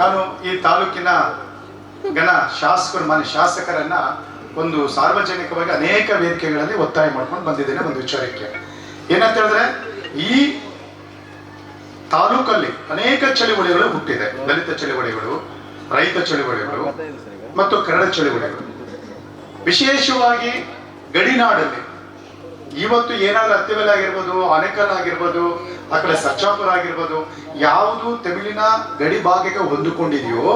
ನಾನು ಈ ತಾಲೂಕಿನ ಗಣ ಶಾಸಕರು, ಮಾನ್ಯ ಶಾಸಕರನ್ನ ಒಂದು ಸಾರ್ವಜನಿಕವಾಗಿ ಅನೇಕ ವೇದಿಕೆಗಳಲ್ಲಿ ಒತ್ತಾಯ ಮಾಡ್ಕೊಂಡು ಬಂದಿದ್ದೇನೆ ಒಂದು ವಿಚಾರಕ್ಕೆ ಏನಂತ ಹೇಳಿದ್ರೆ, ಈ ತಾಲೂಕಲ್ಲಿ ಅನೇಕ ಚಳುವಳಿಗಳು ಹುಟ್ಟಿದೆ. ದಲಿತ ಚಳುವಳಿಗಳು, ರೈತ ಚಳುವಳಿಗಳು ಮತ್ತು ಕನ್ನಡ ಚಳುವಳಿಗಳು. ವಿಶೇಷವಾಗಿ ಗಡಿನಾಡಲ್ಲಿ ಇವತ್ತು ಏನಾದ್ರೂ ಅತ್ತಿವೆಲೆ ಆಗಿರ್ಬೋದು ಆನೇಕಲ್ ಆಗಿರ್ಬೋದು ಆ ಕಡೆ ಸರ್ಚಾಪುರ ಆಗಿರ್ಬೋದು ಯಾವುದು ತಮಿಳಿನ ಗಡಿ ಭಾಗಕ್ಕೆ ಹೊಂದಿಕೊಂಡಿದೆಯೋ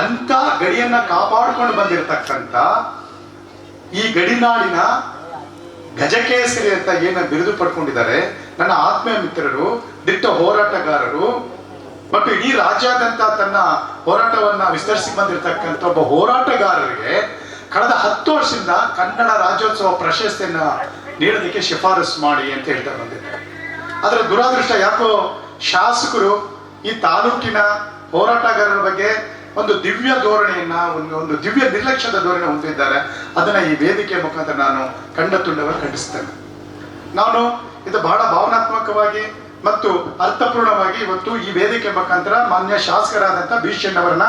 ಅಂತ ಗಡಿಯನ್ನ ಕಾಪಾಡ್ಕೊಂಡು ಬಂದಿರತಕ್ಕಂತ ಈ ಗಡಿನಾಡಿನ ಗಜಕೇಸರಿ ಅಂತ ಏನ ಬಿರುದು ಪಡ್ಕೊಂಡಿದ್ದಾರೆ, ನನ್ನ ಆತ್ಮೀಯ ಮಿತ್ರರು, ದಿಟ್ಟ ಹೋರಾಟಗಾರರು, ಮತ್ತು ಇಡೀ ರಾಜ್ಯಾದ್ಯಂತ ತನ್ನ ಹೋರಾಟವನ್ನ ವಿಸ್ತರಿಸಿ ಬಂದಿರತಕ್ಕಂಥ ಒಬ್ಬ ಹೋರಾಟಗಾರರಿಗೆ ಕಳೆದ ಹತ್ತು ವರ್ಷದಿಂದ ಕನ್ನಡ ರಾಜ್ಯೋತ್ಸವ ಪ್ರಶಸ್ತಿಯನ್ನ ನೀಡೋದಕ್ಕೆ ಶಿಫಾರಸು ಮಾಡಿ ಅಂತ ಹೇಳ್ತಾ ಬಂದಿದ್ದಾರೆ ಅದರ ದುರಾದೃಷ್ಟ ಯಾಕೋ ಶಾಸಕರು ಈ ತಾಲೂಕಿನ ಹೋರಾಟಗಾರರ ಬಗ್ಗೆ ಒಂದು ದಿವ್ಯ ಧೋರಣೆಯನ್ನ, ಒಂದು ಒಂದು ದಿವ್ಯ ನಿರ್ಲಕ್ಷ್ಯದ ಧೋರಣೆ ಹೊಂದಿದ್ದಾರೆ. ಅದನ್ನ ಈ ವೇದಿಕೆ ಮುಖಾಂತರ ನಾನು ಕಂಡ ತುಂಡವಾಗಿ ಖಂಡಿಸ್ತೇನೆ. ನಾನು ಇದು ಬಹಳ ಭಾವನಾತ್ಮಕವಾಗಿ ಮತ್ತು ಅರ್ಥಪೂರ್ಣವಾಗಿ ಇವತ್ತು ಈ ವೇದಿಕೆ ಮುಖಾಂತರ ಮಾನ್ಯ ಶಾಸಕರಾದಂಥ ಅವರನ್ನ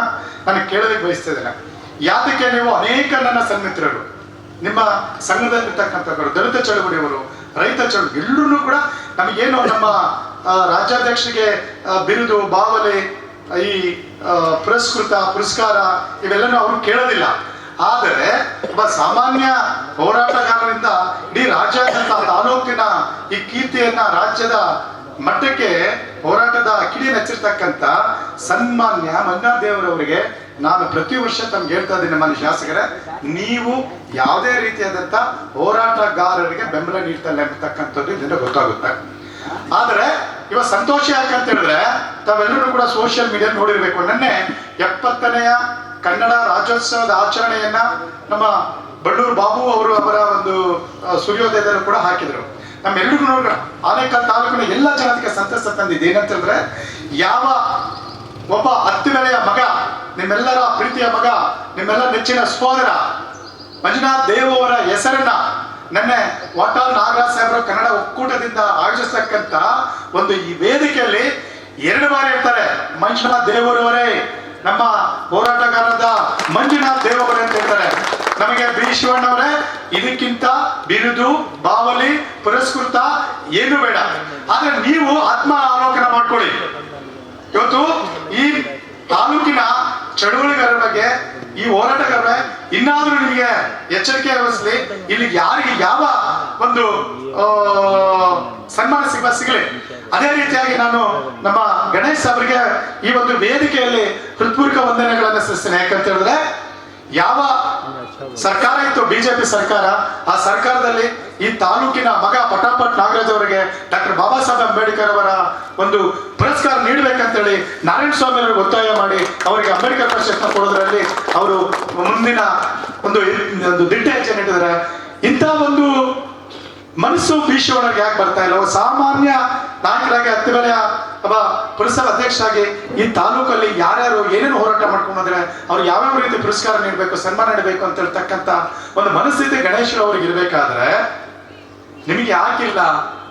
ನಾನು ಕೇಳೋದಕ್ಕೆ ಬಯಸ್ತಿದ್ದೇನೆ. ಯಾತಕ್ಕೆ ನೀವು ಅನೇಕ ನನ್ನ ಸನ್ಮಿತ್ರರು ನಿಮ್ಮ ಸಂಘದಲ್ಲಿರ್ತಕ್ಕಂಥವರು, ದಲಿತ ಚಳುವಳಿಯವರು, ರೈತ ಚಳುವಳಿ, ಎಲ್ಲರೂ ಕೂಡ ನಮಗೇನು ನಮ್ಮ ರಾಜ್ಯಾಧ್ಯಕ್ಷರಿಗೆ ಬಿರುದು, ಬಾವಲೆ, ಈ ಪುರಸ್ಕೃತ, ಪುರಸ್ಕಾರ ಇವೆಲ್ಲನೂ ಅವರು ಕೇಳೋದಿಲ್ಲ. ಆದರೆ ಒಬ್ಬ ಸಾಮಾನ್ಯ ಹೋರಾಟಗಾರರಿಂದ ಇಡೀ ರಾಜ್ಯಾದ್ಯಂತ ತಾಲೂಕಿನ ಈ ಕೀರ್ತಿಯನ್ನ ರಾಜ್ಯದ ಮಟ್ಟಕ್ಕೆ ಹೋರಾಟದ ಕಿಡಿ ನಚ್ಚಿರ್ತಕ್ಕಂಥ ಸನ್ಮಾನ್ಯ ಮಂಜಾದೇವರವರಿಗೆ ನಾನು ಪ್ರತಿ ವರ್ಷ ತಮ್ಗೆ ಹೇಳ್ತಾ ಇದ್ದೀನಿ ನಮ್ಮಲ್ಲಿ ಶಾಸಕರೇ, ನೀವು ಯಾವುದೇ ರೀತಿಯಾದಂಥ ಹೋರಾಟಗಾರರಿಗೆ ಬೆಂಬಲ ನೀಡ್ತಲ್ಲ ಎಂಬತಕ್ಕಂಥದ್ದು ಇದರಿಂದ ಗೊತ್ತಾಗುತ್ತೆ. ಆದರೆ, ಇವ ಸಂತೋಷ ಯಾಕಂತ ಹೇಳಿದ್ರೆ, ತಾವೆಲ್ಲರೂ ಕೂಡ ಸೋಷಿಯಲ್ ಮೀಡಿಯಾ ನೋಡಿರ್ಬೇಕು. ನಿನ್ನೆ ಎಪ್ಪತ್ತನೆಯ ಕನ್ನಡ ರಾಜ್ಯೋತ್ಸವದ ಆಚರಣೆಯನ್ನ ನಮ್ಮ ಬಳ್ಳೂರು ಬಾಬು ಅವರು ಅವರ ಒಂದು ಸೂರ್ಯೋದಯದಲ್ಲೂ ಕೂಡ ಹಾಕಿದ್ರು. ನಮ್ಮೆಲ್ಲರಿಗೂ ನೋಡ್ರ ಆನೇಕಲ್ ತಾಲೂಕಿನ ಎಲ್ಲ ಜನತೆಗೆ ಸಂತಸ ತಂದಿದೆ ಏನಂತ ಹೇಳಿದ್ರೆ, ಯಾವ ಒಬ್ಬ ಹತ್ತಿವೆಲೆಯ ಮಗ ನಿಮ್ಮೆಲ್ಲರ ಪ್ರೀತಿಯ ಮಗ, ನಿಮ್ಮೆಲ್ಲ ನೆಚ್ಚಿನ ಸಹೋದರ ಮಂಜುನಾಥ್ ದೇವರ ಹೆಸರನ್ನ ನೆನ್ನೆ ವಾಟಾಲ್ ನಾಗರಾಜ್ ಸಾಹೇಬರ ಕನ್ನಡ ಒಕ್ಕೂಟದಿಂದ ಆಯೋಜಿಸತಕ್ಕಂತ ಒಂದು ಈ ವೇದಿಕೆಯಲ್ಲಿ ಎರಡು ಬಾರಿ ಹೇಳ್ತಾರೆ, ಮಂಜುನಾಥ್ ದೇವರವರೇ, ನಮ್ಮ ಹೋರಾಟಗಾರರಾದ ಮಂಜುನಾಥ್ ದೇವರೇ ಅಂತ ಹೇಳ್ತಾರೆ. ನಮಗೆ ಬಿ. ಶಿವಣ್ಣವರೇ ಇದಕ್ಕಿಂತ ಬಿರುದು, ಬಾವಲಿ, ಪುರಸ್ಕೃತ ಏನು ಬೇಡ. ಆದ್ರೆ ನೀವು ಆತ್ಮ ಅವಲೋಕನ ಮಾಡ್ಕೊಳ್ಳಿ. ಇವತ್ತು ಈ ತಾಲೂಕಿನ ಚಳುವಳಿಗಾರರ ಬಗ್ಗೆ, ಈ ಹೋರಾಟಗಾರರ ಇನ್ನಾದ್ರೂ ನಿಮಗೆ ಎಚ್ಚರಿಕೆ ವಹಿಸಲಿ. ಇಲ್ಲಿ ಯಾರಿಗೆ ಯಾವ ಒಂದು ಸನ್ಮಾನ ಸಿಗ ಸಿಗಲಿ. ಅದೇ ರೀತಿಯಾಗಿ ನಾನು ನಮ್ಮ ಗಣೇಶ್ ಅವರಿಗೆ ಈ ಒಂದು ವೇದಿಕೆಯಲ್ಲಿ ಹೃತ್ಪೂರ್ವಕ ವಂದನೆಗಳನ್ನು ಸಲ್ಲಿಸ್ತೇನೆ. ಯಾಕಂತ ಹೇಳಿದ್ರೆ, ಯಾವ ಸರ್ಕಾರ ಇತ್ತು, ಬಿಜೆಪಿ ಸರ್ಕಾರ, ಆ ಸರ್ಕಾರದಲ್ಲಿ ಈ ತಾಲೂಕಿನ ಮಗ ಪಟಾಪಟ್ ನಾಗರಾಜ್ ಅವರಿಗೆ ಡಾಕ್ಟರ್ ಬಾಬಾ ಸಾಹೇಬ್ ಅಂಬೇಡ್ಕರ್ ಅವರ ಒಂದು ಪುರಸ್ಕಾರ ನೀಡಬೇಕಂತೇಳಿ ನಾರಾಯಣ ಸ್ವಾಮಿ ಅವರಿಗೆ ಒತ್ತಾಯ ಮಾಡಿ ಅವರಿಗೆ ಅಂಬೇಡ್ಕರ್ ಪ್ರಶಸ್ತಿ ಕೊಡೋದ್ರಲ್ಲಿ ಅವರು ಮುಂದಿನ ಒಂದು ಒಂದು ದಿಟ್ಟ ಹೆಜ್ಜೆ ನೀಡಿದ್ರೆ ಇಂಥ ಒಂದು ಮನಸ್ಸು ಒಳಗೆ ಯಾಕೆ ಬರ್ತಾ ಇಲ್ಲ? ಸಾಮಾನ್ಯ ನಾಯಕರಾಗಿ ಹತ್ತಿಬೆಲೆಯ ಅಬ್ಬಾ ಪುರಸಭಾ ಅಧ್ಯಕ್ಷರಾಗಿ ಈ ತಾಲೂಕಲ್ಲಿ ಯಾರ್ಯಾರು ಏನೇನು ಹೋರಾಟ ಮಾಡ್ಕೊಂಡ್ರೆ ಅವ್ರು ಯಾವ್ಯಾವ ರೀತಿ ಪುರಸ್ಕಾರ ನೀಡಬೇಕು, ಸನ್ಮಾನ ನೀಡಬೇಕು ಅಂತ ಹೇಳ್ತಕ್ಕಂಥ ಒಂದು ಮನಸ್ಥಿತಿ ಗಣೇಶ್ ಅವ್ರಿಗೆ ಇರ್ಬೇಕಾದ್ರೆ ನಿಮಗೆ ಯಾಕಿಲ್ಲ?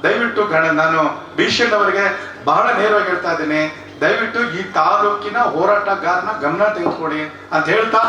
ದಯವಿಟ್ಟು ಗಣ ನಾನು ಭೀಷಣ್ ಅವರಿಗೆ ಬಹಳ ನೇರವಾಗಿ ಹೇಳ್ತಾ ಇದ್ದೀನಿ, ದಯವಿಟ್ಟು ಈ ತಾಲೂಕಿನ ಹೋರಾಟಗಾರನ ಗಮನ ತೆಗೆದುಕೊಡಿ ಅಂತ ಹೇಳ್ತಾ